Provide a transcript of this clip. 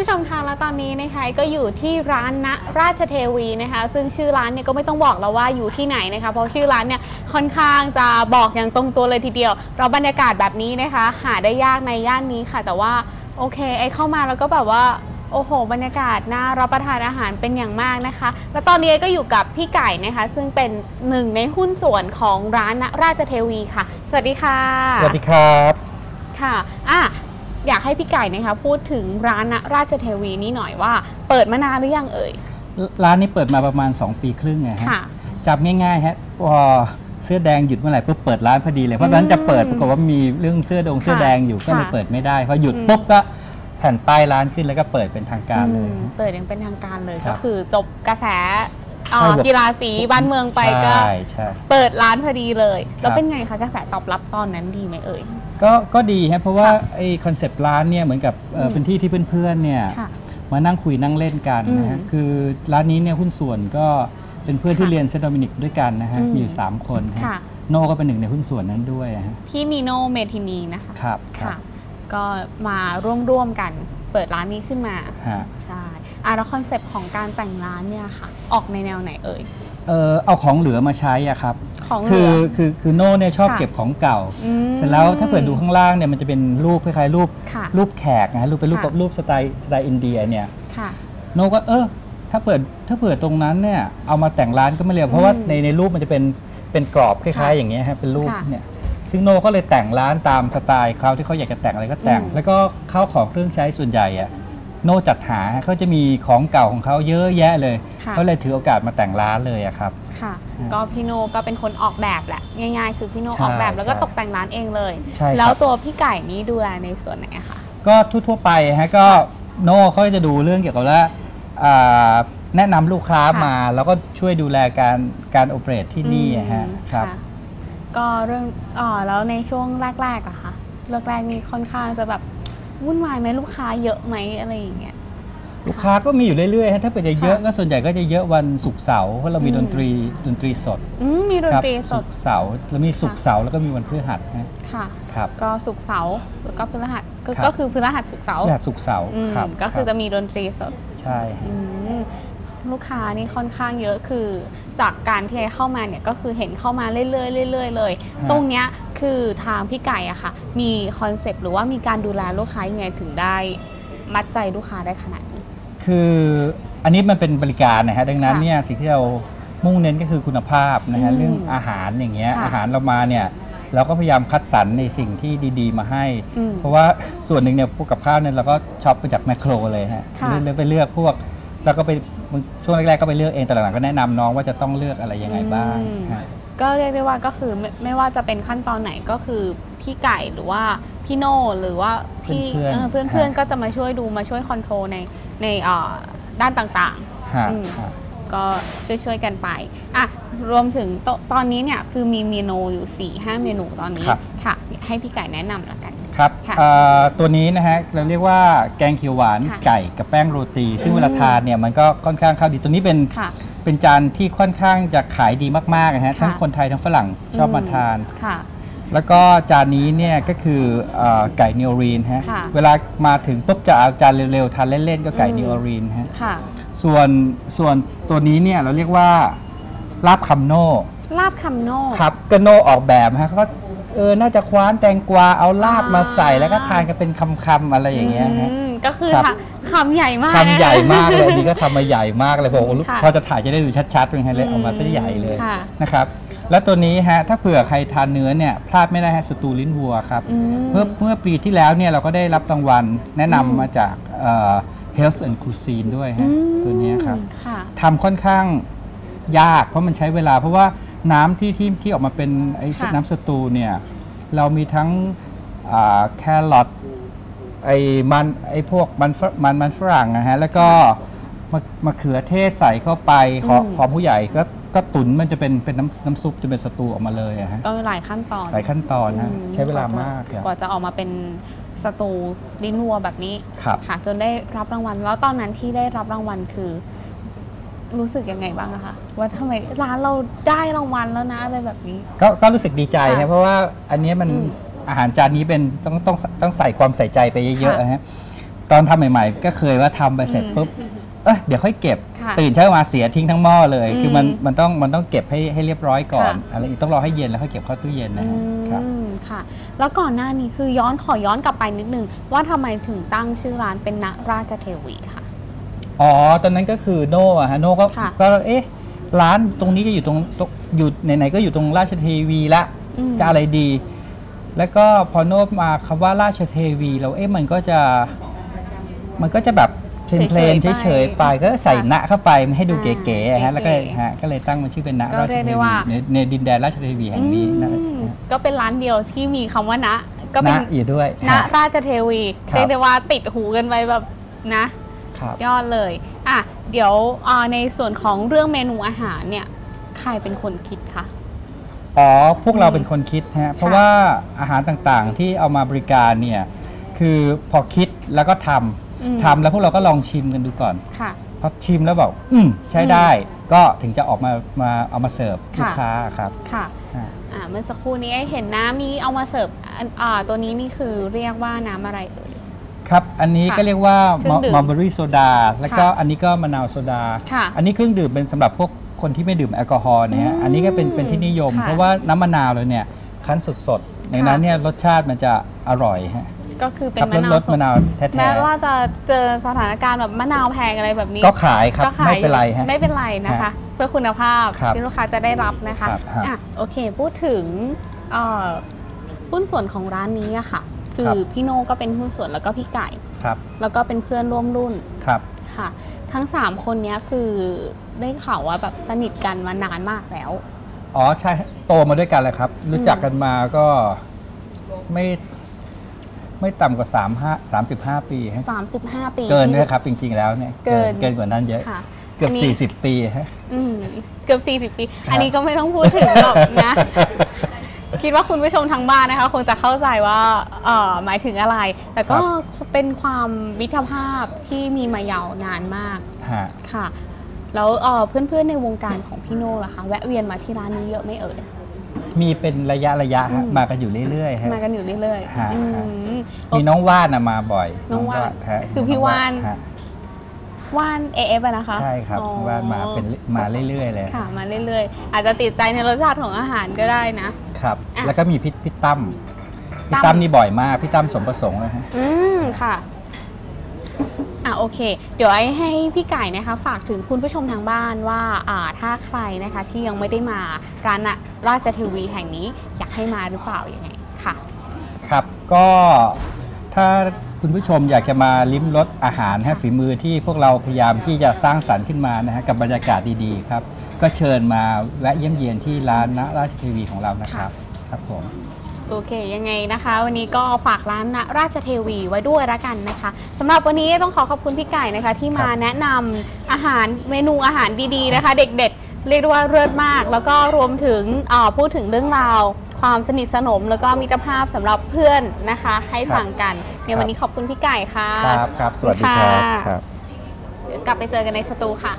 ผู้ชมคะแล้วตอนนี้นะคะก็อยู่ที่ร้านณราชเทวีนะคะ ซึ่งชื่อร้านเนี่ยก็ไม่ต้องบอกเราว่าอยู่ที่ไหนนะคะ เพราะชื่อร้านเนี่ยค่อนข้างจะบอกอย่างตรงตัวเลยทีเดียว เราบรรยากาศแบบนี้นะคะ หาได้ยากในย่านนี้ค่ะ แต่ว่าโอเค ไอเข้ามาแล้วก็แบบว่าโอ้โห บรรยากาศน่ารับประทานอาหารเป็นอย่างมากนะคะ แล้วตอนนี้ก็อยู่กับพี่ไก่นะคะ ซึ่งเป็นหนึ่งในหุ้นส่วนของร้านณราชเทวีค่ะ สวัสดีค่ะ สวัสดีครับ ค่ะอะอยากให้พี่ไก่นะคะพูดถึงร้านณราชเทวีนี้หน่อยว่า เปิดมานานหรือยังเอ่ย ร้านนี้เปิดมาประมาณ 2 ปีครึ่งนะฮะค่ะ จับง่ายๆฮะพอเสื้อแดงหยุดเมื่อไหร่ปุ๊บเปิดร้านพอดีเลยเพราะตอนนั้นจะเปิดปรากฏว่ามีเรื่องเสื้อดงเสื้อแดงอยู่ก็เลยค่ะเปิดไม่ได้พอหยุดอืมปุ๊บก็แผ่นป้ายร้านขึ้นแล้วก็เปิดเป็นทางการเลย อืมเปิดอย่างเป็นทางการเลยครัก็บคือจบกระแสอ่าใช่แบบ กีฬาสีบ้านเมืองไปก็ ใช่ใช่ เปิดร้านพอดีเลย แล้วครับ เป็นไงคะกระแสตอบรับตอนนั้นดีไหมเอ่ย ก็ก็ดีฮะเพราะว่าค่ะไอ้คอนเซปต์ร้านเนี่ยเหมือนกับเอ่ออมเป็นที่ที่เพื่อนๆเนี่ยค่ะมานั่งคุยนั่งเล่นกันนะฮะอืมคือร้านนี้เนี่ยหุ้นส่วนก็เป็นเพื่อนที่ค่ะเรียนเซนต์โดมินิกด้วยกันนะฮะอืมมีอยู่ 3 คนฮะค่ะโน่ก็เป็นหนึ่งในหุ้นส่วนนั้นด้วยฮะพี่นีโนเมทินีนะคะครับครัค่ะบก็มาร่วมร่วมๆกันเปิดร้านนี้ขึ้นมาฮะใช่อะแล้วคอนเซปต์ของการแต่งร้านเนี่ยค่ะ ออกในแนวไหนเอ่ย เออเอาของเหลือมาใช้อะครับ ของเหคืลือ อคือคือโน่เนี่ยชอบค่ะเก็บของเก่า ม เสร็จแล้วถ้าเกิดดูข้างล่างเนี่ยมันจะเป็นรูปคล้ายๆรูปค่ะรูปแขกนะฮะรูปเป็นรูปค่ะ รูปสไตล์สไตล์อินเดียเนี่ย ค่ะ โน่ก็เออถ้าเปิดถ้าเปิดตรงนั้นเนี่ยเอามาแต่งร้านก็ไม่เลวเพราะว่าอืมในในรูปมันจะเป็นเป็นกรอบคล้ายค่ะๆอย่างเงี้ยฮะเป็นรูปค่ะเนี่ยซึ่งโน่ก็เลยแต่งร้านตามสไตล์เขาที่เขาอยากจะแต่งอะไรก็แต่ง อืมแล้วก็ข้าวของเครื่องใช้ส่วนใหญ่อะ โน่จัดหาเขาจะมีของเก่าของเขาเยอะแยะเลยค่ะ เขาเลยถือโอกาสมาแต่งร้านเลยอะครับ ค่ะอืมก็พี่โนก็เป็นคนออกแบบแหละ ง่ายๆ คือพี่โนใช่ออกแบบแล้วก็ใช่ตกแต่งร้านเองเลย ใช่ครับ แล้วตัวพี่ไก่นี้ดูแลในส่วนไหนอะคะ ก็ทั่วๆไปฮะก็โน่เขาจะดูเรื่องเกี่ยวกับว่าอ่าแนะนำลูกค้าค่ะ มา แล้วก็ช่วยดูแลการการโอเปเรตที่นี่อะฮะอืมครับะก็เรื่องอ๋อแล้วในช่วงแรกๆอะคะแรกๆนี่ค่อนข้างจะแบบ วุ่นวายไหมลูกค้าเยอะไหมอะไรอย่างเงี้ย ลูกค้าก็มีอยู่เรื่อยๆฮะถ้าเป็นจะเยอะค่ะก็ส่วนใหญ่ก็จะเยอะวันศุกร์เสาร์เพราะเรามีอืมดนตรีดนตรีสดอืมมีดนครับตรีสศุดกร์เสาร์แล้วมีศุกร์เสาร์แล้วก็มีวันพฤหัสฮะค่ะ ครับ ก็ศุกร์เสาร์แล้วก็พฤหัสก็ครับ ก็คือพฤหัสศุกร์เสาร์พฤหัสศุกร์เสาร์อืมครับก็คือรับจะมีดนตรีสดใช่ฮะ อืมลูกค้านี่ค่อนข้างเยอะคือ จากการที่เข้ามาเนี่ยก็คือเห็นเข้ามาเรื่อยๆเรื่อยๆเลยตรงเนี้ย คือทางพี่ไก่อะค่ะ มีคอนเซปต์หรือว่ามีการดูแลลูกค้ายังไงถึงได้มัดใจลูกค้าได้ขนาดนี้ คืออันนี้มันเป็นบริการนะฮะดังนั้นค่ะเนี่ยสิ่งที่เรามุ่งเน้นก็คือคุณภาพนะฮะอืมเรื่องอาหารอย่างเงี้ยค่ะอาหารเรามาเนี่ยเราก็พยายามคัดสรรในสิ่งที่ดี ๆ มาให้ อืมเพราะว่าส่วนหนึ่งเนี่ยพวกกับข้าวเนี่ยเราก็ช็อปไปจากแมคโครเลยฮะค่ะเลือกไปเลือกพวกแล้วก็ไปช่วงแรกๆก็ไปเลือกเองแต่หลังๆก็แนะนำน้องว่าจะต้องเลือกอะไรยังไงบ้างอืม ฮะ ก็เรียกได้ว่าก็คือไม่ไม่ว่าจะเป็นขั้นตอนไหนก็คือพี่ไก่หรือว่าพี่โน่หรือว่าพี่เพื่อนๆเออเพื่อนเพื่อนฮะก็จะมาช่วยดูมาช่วยคอนโทรลในในเอ่อด้านต่างๆฮะอืม ฮะ ก็ช่วยๆกันไปอะรวมถึงตตอนนี้เนี่ยคือมีเมนูอยู่4 5เมนูตอนนี้ครับ ค่ะ ให้พี่ไก่แนะนำละกัน ครับค่ะเอ่อตัวนี้นะฮะเราเรียกว่าแกงเขียวหวานค่ะ ไก่กับแป้งโรตี ซึ่งอืมเวลาทานเนี่ยมันก็ค่อนข้างเข้าดีตัวนี้เป็น ค่ะ เป็นจานที่ค่อนข้างจะขายดีมากๆนะฮะค่ะทั้งคนไทยทั้งฝรั่งชอบมาทาน ค่ะ แล้วก็จานนี้เนี่ยก็คือเออไก่นิโอรีนฮะค่ะ เวลามาถึงปุ๊บจะเอาจานเร็วๆทานเล่นๆก็ไก่อืมนิโอรีนฮะค่ะ ส่วนส่วนตัวนี้เนี่ยเราเรียกว่าลาบคัมโน่ ลาบคัมโน่ครับก็โน่ออกแบบฮะเขาก็เออน่าจะคว้านแตงกวาเอาลาบมาใส่อ่า แล้วก็ทานกันเป็นคำๆอะไรอย่างเงี้ยฮะอืม ก็คือครับค่ะคำใหญ่มากคำใหญ่นะคะมากเลยอันนี้ก็ทำมาใหญ่มากเลยผมค่ะพอจะถ่ายจะได้ดูชัดๆเป็นไงเลยอืมเอามาซะใหญ่เลยค่ะ นะครับ แล้วตัวนี้ฮะถ้าเผื่อใครทานเนื้อเนี่ยพลาดไม่ได้ฮะสตูลิ้นวัวครับ อืม เมื่อเมื่อปีที่แล้วเนี่ยเราก็ได้รับรางวัลแนะอืมนำมาจากเอ่อ Health and Cuisine ด้วยอืฮะมตัวเนี้ยครับ ค่ะ ทำค่อนข้างยากเพราะมันใช้เวลา เพราะว่าน้ำที่ที่ที่ออกมาเป็นไอ้ค่ะน้ำสตูเนี่ยเรามีทั้งอ่าแครอท ไอ้มันไอ้พวกมันฝมันมันฝรั่งนะฮะแล้วก็มะมะเขือเทศใส่เข้าไปขออืม หอมผู้ใหญ่ก็ก็ตุ๋นมันจะเป็นเป็นน้ำน้ำซุปจะเป็นสตูออกมาเลยอะฮะก็หลายขั้นตอนหลายขั้นตอนนะอืมใช้เวลากจะมากครับกว่าจะออกมาเป็นสตูลิ้นวัวแบบนี้ครับ ค่ะ จนได้รับรางวัล แล้วตอนนั้นที่ได้รับรางวัลคือ รู้สึกยังไงบ้างอะคะว่าทำไมร้านเราได้รางวัลแล้วนะอะไรแบบนี้ ก็ก็รู้สึกดีใจค่ะนะเพราะว่าอันเนี้ยมันอืม อาหารจานนี้เป็นต้องต้องต้องใส่ความใส่ใจไปเยอะค่ะๆฮะตอนทำใหม่ ๆ ก็เคยว่าทำไปเสร็จปุ๊บเอ้ยเดี๋ยวค่อยเก็บค่ะตื่นเช้ามาเสียทิ้งทั้งหม้อเลยอืมคือมันมันต้องมันต้องเก็บให้ให้เรียบร้อยก่อนค่ะอะไรต้องรอให้เย็นแล้วค่อยเก็บเข้าตู้เย็นนะฮะครับอืมค่ะ แล้วก่อนหน้านี้คือย้อนขอย้อนกลับไปนิดนึง ว่าทำไมถึงตั้งชื่อร้านเป็นณราชเทวีค่ะอ๋อตอนนั้นก็คือโน่อะฮะโน่ก็ค่ะก็เอ๊ะร้านตรงนี้จะอยู่ตรงตรงอยู่ไหนๆก็อยู่ตรงราชเทวีละอืมจะอะไรดี แล้วก็พอโน้ตมาคำว่าราชเทวีเราเอ๊ะมันก็จะมันก็จะแบบเพลนๆเฉยๆเฉยๆไปไปก็ใส่ค่ะณเข้าไปให้ดูอ่าเก๋ๆอะฮะเก๋ๆแล้วก็ฮะก็เลยตั้งมันชื่อเป็นณก็ราชเรียกเทได้วีว่าในในดินแดนราชเทวีแห่งนี้นั่นแหละอืมก็เป็นร้านเดียวที่มีคำว่าณก็เป็นณอยู่ด้วยณฮะราชเทวีครับเรียกได้ว่าติดหูกันไปแบบนะครับยอดเลยอะเดี๋ยวอ่าในส่วนของเรื่องเมนูอาหารเนี่ยใครเป็นคนคิดคะ อ๋อ พวกเราเป็นคนคิดฮะ เพราะว่าอาหารต่างๆที่เอามาบริการเนี่ย คือพอคิดแล้วก็ทอืมำทำแล้วพวกเราก็ลองชิมกันดูก่อน ค่ะ พอชิมแล้วบอกอืมใช้ได้ ก็ถึงจะออกมามาเอามาเสิร์ฟค่ะลูกค้าครับค่ะอ่าอ่าเมื่อสักครู่นี้เห็นน้ำนี้เอามาเสิร์ฟอันอ่าตัวนี้นี่คือเรียกว่าน้ำอะไรเอ่ย ครับ อันนี้ค่ะก็เรียกว่าเครื่องดื่มมัลเบอรี่โซดา แล้วก็ค่ะอันนี้ก็มะนาวโซดา ค่ะ อันนี้เครื่องดื่มเป็นสำหรับพวก คนที่ไม่ดื่มแอลกอฮอล์เนี่ยฮะอืมอันนี้ก็เป็นเป็นที่นิยม ค่ะเพราะว่าน้ำมะนาวเราเนี่ยคั้นสดๆในนั้นค่ะ เนี่ยรสชาติมันจะอร่อยฮะก็คือเป็นครับมะนาวรสสดมะนาวแท้แม้ๆว่าจะเจอสถานการณ์แบบมะนาวแพงอะไรแบบนี้ก็ขายครับก็ขายไม่เป็นไรฮะ ไม่เป็นไรนะคะ ฮะเพื่อคุณภาพครับที่ลูกค้าจะได้รับนะคะครับฮะอะโอเค พูดถึงเอ่อหุ้นส่วนของร้านนี้อะค่ะ คืครัอบพี่โน่ก็เป็นหุ้นส่วนแล้วก็พี่ไก่ ครับแล้วก็เป็นเพื่อนร่วมรุ่นครับ ค่ะ ทั้ง 3 คนเนี้ยคือได้ข่าวว่าแบบสนิทกันมานานมากแล้ว อ๋อใช่โตมาด้วยกันเลยครับ รู้จักกันมาก็ไม่ไม่ต่ำกว่า3 5 35 ปีฮะ35 ปี เกินที่ด้วยครับจริงๆแล้วเนี่ยเกินเกินกว่านั้นเยอะค่ะเกือบนนี้40 ปีฮะอืมเกือบ40 ปี อันนี้ก็ไม่ต้องพูดถึงหรอกนะ คิดว่าคุณผู้ชมทางบ้านนะคะ คงจะเข้าใจว่าเอ่อหมายถึงอะไร แต่ก็ครับเป็นความมิตรภาพที่มีมายาวนานมากฮะค่ะ แล้วเอ่อเพื่อนๆในวงการของพี่โน่ล่ะคะแวะเวียนมาที่ร้านนี้เยอะไหม่เอ่ย มีเป็นระยะระยะฮะอืม มากันอยู่เรื่อยๆฮะ มากันอยู่เรื่อยฮะ ๆอืม มีน้องว่านน่ะมาบ่อยน้องว่านฮะคือพี่ว่าน ฮะว่าน AF อะนะคะใช่ครับอ๋อว่านมาเป็นมาเรื่อยๆเลย ค่ะ มาเรื่อยๆ อาจจะติดใจในรสชาติของอาหารก็ได้นะ ครับ อะ แล้วก็มีพี่พี่ตั้มพี่ตั้มตั้มนี่บ่อยมากพี่ตั้มสมประสงค์นะฮะ อืมค่ะ อะโอเค เดี๋ยวไอ้ให้พี่ไก่นะคะ ฝากถึงคุณผู้ชมทางบ้านว่าอ่าถ้าใครนะคะที่ยังไม่ได้มาร้านน่ะราชเทวีแห่งนี้อยากให้มาหรือเปล่ายังไงค่ะ ครับก็ถ้าคุณผู้ชมอยากจะมาลิ้มรสอาหารฮะฝีมือที่พวกเราพยายามที่จะสร้างสรรค์ขึ้นมานะฮะกับบรรยากาศดีๆครับ ก็เชิญมาแวะเยี่ยมเยียนที่ร้านณราชเทวีของเรานะครับครับผม โอเค ยังไงนะคะ วันนี้ก็ฝากร้านณราชเทวีไว้ด้วยละกันนะคะสำหรับวันนี้ต้องขอขอบคุณพี่ไก่นะคะ ที่มาครับแนะนำอาหารเมนูอาหารดีๆนะคะ เด็ดๆเรียกได้ว่าเลิศมาก แล้วก็รวมถึงอ่าพูดถึงเรื่องราว ความสนิทสนม แล้วก็มิตรภาพสำหรับเพื่อนนะคะ ให้ฟังกันในวันนี้ขอบคุณพี่ไก่ค่ะ ครับครับสวัสดีครับค่ะครับ เดี๋ยวกลับไปเจอกันในสตูค่ะ